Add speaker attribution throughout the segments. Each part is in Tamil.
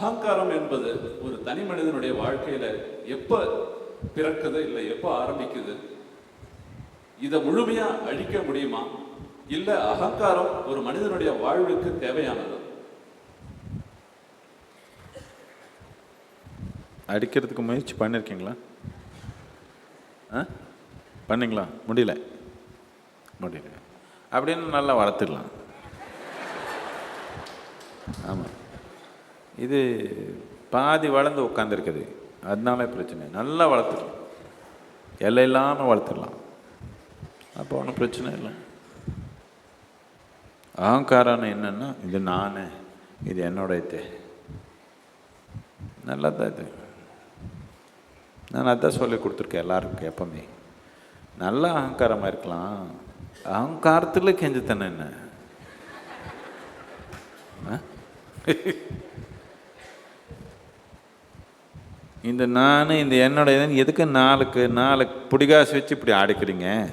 Speaker 1: அகங்காரம் என்பது ஒரு தனி மனிதனுடைய வாழ்க்கையில எப்ப பிறக்குது இல்லை எப்ப ஆரம்பிக்குது? இதை முழுமையா அழிக்க முடியுமா? இல்ல அகங்காரம் ஒரு மனிதனுடைய வாழ்வுக்கு தேவையானது?
Speaker 2: அடிக்கிறதுக்கு முயற்சி பண்ணியிருக்கீங்களா ஆ? பண்ணீங்களா? முடியல. முடியல. அப்படின்னு நல்லா வளர்த்துடலாம். ஆமாம் இது பாதி வளர்ந்து உட்காந்துருக்குது அதனால பிரச்சனை. நல்லா வளர்த்துக்கலாம். எல்லை இல்லாமல் வளர்த்துடலாம் அப்போ ஒன்றும் பிரச்சனை இல்லை. அகங்காரம் என்னென்னா இது நான் இது என்னோட இது நல்லா தான் இது. நான் அதான் சொல்லி கொடுத்துருக்கேன் எல்லாருக்கும் எப்பவுமே. நல்ல அகங்காரமாக இருக்கலாம். அகங்காரத்தில் கெஞ்சுத்தானே என்ன? ஆ? இந்த நான் இந்த என்னோட இதுன்னு எதுக்கு நாளுக்கு நாலு பிடிகாசு வச்சு இப்படி ஆடிக்கிறீங்க?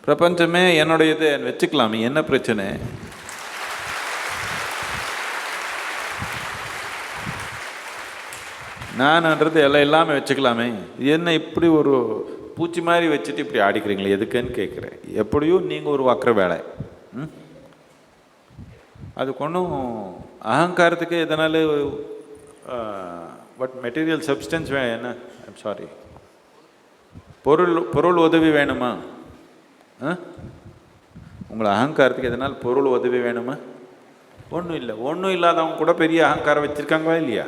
Speaker 2: பிரபஞ்சமே என்னோட இது வச்சுக்கலாமே என்ன பிரச்சனை? நான்ன்றது எல்லாம் இல்லாமல் வச்சுக்கலாமே. என்ன இப்படி ஒரு பூச்சி மாதிரி வச்சுட்டு இப்படி ஆடிக்கிறீங்களே எதுக்குன்னு கேட்குறேன். எப்படியும் நீங்கள் ஒரு வக்கர வேலை. ம்? அதுக்கு ஒன்றும் அகங்காரத்துக்கு எதனால் பட் மெட்டீரியல் சப்ஸ்டன்ஸ் வே என்ன? ஐம் சாரி பொருள் பொருள் உதவி வேணுமா? ஆ? உங்களை அகங்காரத்துக்கு எதனால் பொருள் உதவி வேணுமா? ஒன்றும் இல்லை. ஒன்றும் இல்லாதவங்க கூட பெரிய அகங்காரம் வச்சுருக்காங்களா இல்லையா?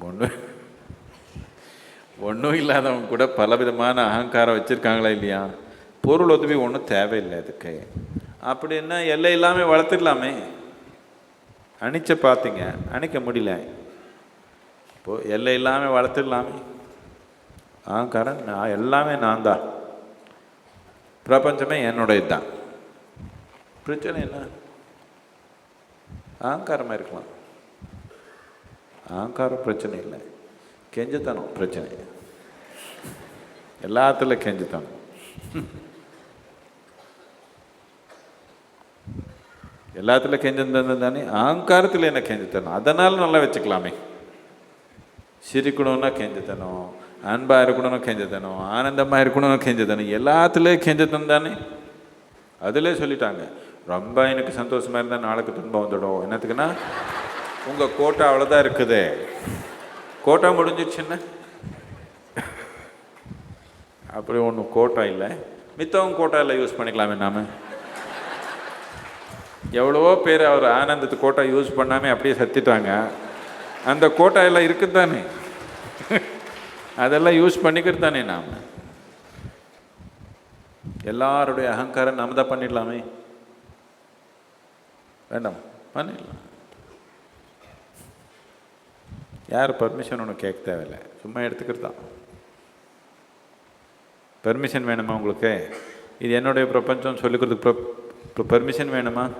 Speaker 2: ஒன்று ஒன்றும் இல்லாதவங்க கூட பலவிதமான அகங்காரம் வச்சுருக்காங்களா இல்லையா? பொருள் உதவி ஒன்றும் தேவையில்லை அதுக்கு. அப்படின்னா எல்லாம் இல்லாமல் வளர்த்துடலாமே. அணிச்ச பார்த்தீங்க. அணைக்க முடியல. இப்போது எல்லை இல்லாமல் வளர்த்துடலாமே. அகங்காரம் நான் எல்லாமே நான் தான். பிரபஞ்சமே என்னுடையது தான் பிரச்சனை என்ன? அகங்காரமாக இருக்கலாம். அகங்காரம் பிரச்சனை இல்லை. கெஞ்சத்தனம் பிரச்சனை. எல்லாத்துல கெஞ்சத்தனம். எல்லாத்துல கெஞ்சந்தனம் தானே அகங்காரத்தில் என்ன கெஞ்சத்தனம்? அதனால நல்லா வச்சுக்கலாமே. சிரிக்கணும்னா கெஞ்சத்தனம் அன்பாக இருக்கணும்னா கெஞ்சத்தனம் ஆனந்தமாக இருக்கணும்னா கெஞ்சத்தனம் எல்லாத்துலேயும் கெஞ்சத்தனம் தானே? அதிலே சொல்லிட்டாங்க. ரொம்ப எனக்கு சந்தோஷமாக இருந்தால் நாளுக்கு துன்பம் வந்துடும். என்னத்துக்குன்னா உங்கள் கோட்டை அவ்வளோதான் இருக்குது. கோட்டா முடிஞ்சிடுச்சுன்னா அப்படி ஒன்றும் கோட்டா இல்லை. மித்தவங்க கோட்டா இல்லை யூஸ் பண்ணிக்கலாமே நாம். எவ்வளவோ பேர் அவர் ஆனந்தத்து கோட்டா யூஸ் பண்ணாமல் அப்படியே சத்திட்டாங்க. அந்த கோட்டா எல்லாம் இருக்குது தானே அதெல்லாம் யூஸ் பண்ணிக்கிறது தானே நாம். எல்லாருடைய அகங்காரம் நம்ம தான் பண்ணிடலாமே. வேண்டாம் பண்ணிடலாம். யார் பர்மிஷன் ஒன்று கேட்க தேவையில்லை. சும்மா எடுத்துக்கிறது தான். பெர்மிஷன் வேணுமா உங்களுக்கு? இது என்னுடைய பிரபஞ்சம் சொல்லிக் கொடுத்துக்கு பெர்மிஷன் வேணுமா?